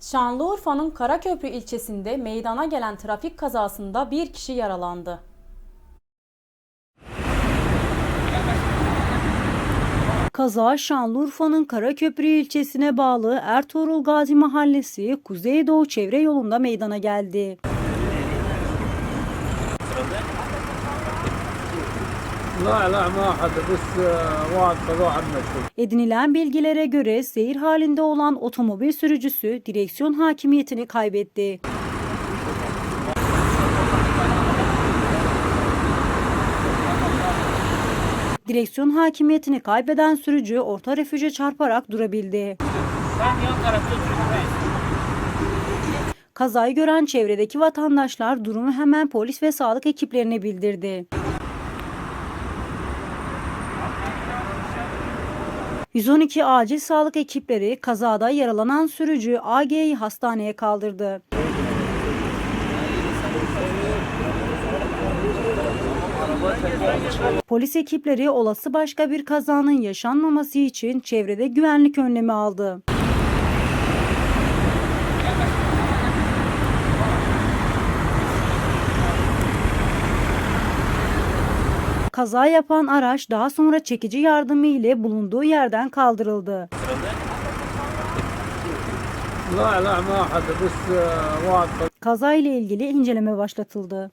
Şanlıurfa'nın Karaköprü ilçesinde meydana gelen trafik kazasında bir kişi yaralandı. Kaza Şanlıurfa'nın Karaköprü ilçesine bağlı Ertuğrul Gazi Mahallesi Kuzeydoğu çevre yolunda meydana geldi. لا لا ما حدا بس آه، واحد قضاء عنا شوي Edinilen bilgilere göre seyir halinde olan otomobil sürücüsü direksiyon hakimiyetini kaybetti. Direksiyon hakimiyetini kaybeden sürücü orta refüje çarparak durabildi. Kazayı gören çevredeki vatandaşlar durumu hemen polis ve sağlık ekiplerine bildirdi. 112 acil sağlık ekipleri kazada yaralanan sürücü AG'yi hastaneye kaldırdı. Polis ekipleri olası başka bir kazanın yaşanmaması için çevrede güvenlik önlemi aldı. Kaza yapan araç daha sonra çekici yardımı ile bulunduğu yerden kaldırıldı. Kaza ile ilgili inceleme başlatıldı.